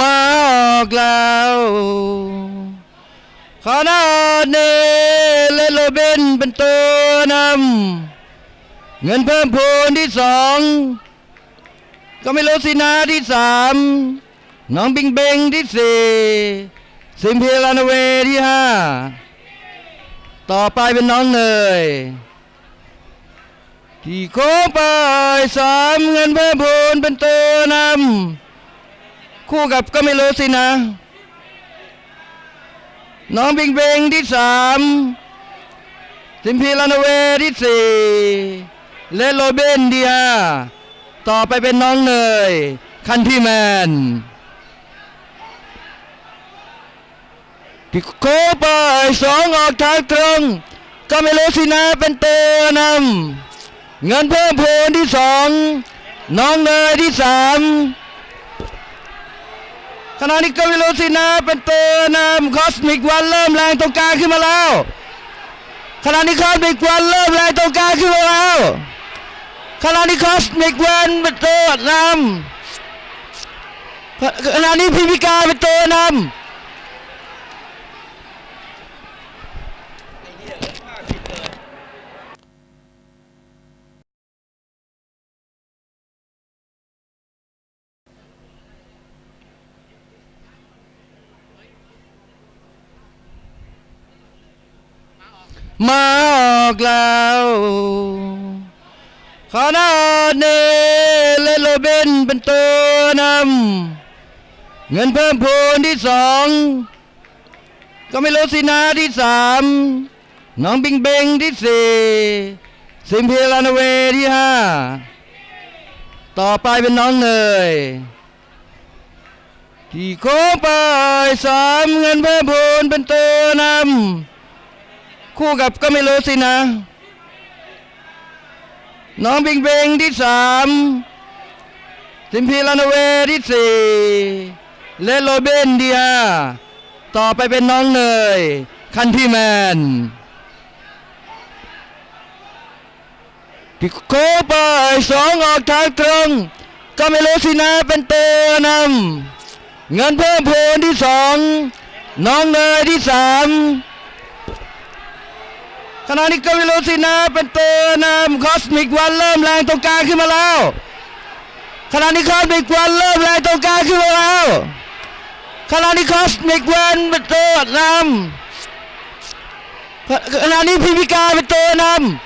มาออกแล้วขนาดนี้เลนโรเบนเป็นตัวนำเงินเพิ่มพูนที่สองก็ไม่รู้สินะที่สามน้องบิงเบงที่สี่ซิมพีลานเวที่ห้าต่อไปเป็นน้องเนยที่โค้งไปสามเงินเพิ่มพูนเป็นตัวนำ คู่กับก็ไม่รู้สินะ น้องบิงเบงที่สามสิมพีลานเวที่สี่เลนโรเบนที่ห้าต่อไปเป็นน้องเนย คันที่แมนที่โค้งไปสองออกทางตรง ก็ไม่รู้สินะเป็นตัวนำเงินเพิ่มพูนที่สองน้องเนยที่สาม ขณะนี้ก็ไม่รู้สินะเป็นตัวนำคอสมิกวันเริ่มแรงตรงกลางขึ้นมาแล้วขณะนี้คอสมิกวันเริ่มแรงตรงกลางขึ้นมาแล้วขณะนี้คอสมิกวันเป็นตัวนำขณะนี้พิมิกาเป็นตัวนำ มาออกแล้วขนาดนี้เลนโรเบนเป็นตัวนำเงินเพิ่มพูนที่สองก็ไม่รู้สินะที่สามน้องบิงเบงที่สี่ซิมพีลานเวที่ห้าต่อไปเป็นน้องเนยที่โค้งไปสามเงินเพิ่มพูนเป็นตัวนำ คู่กับก็ไม่รู้สินะ น้องบิงเบงที่สามสิมพีลานเวที่สี่เลโรเบนที่ห้าต่อไปเป็นน้องเนย คันที่แมนที่โค้งไปสองออกทางตรง ก็ไม่รู้สินะเป็นตัวนำเงินเพิ่มพูนที่สองน้องเนยที่สาม ขณะนี้ก็ไม่รู้สินะเป็นตัวนำคอสมิกวันเริ่มแรงตรงกลางขึ้นมาแล้วขณะนี้คอสมิกวันเริ่มแรงตรงกลางขึ้นมาแล้วขณะนี้คอสมิกวันเป็นตัวนำขณะนี้พิพิการเป็นตัวนำ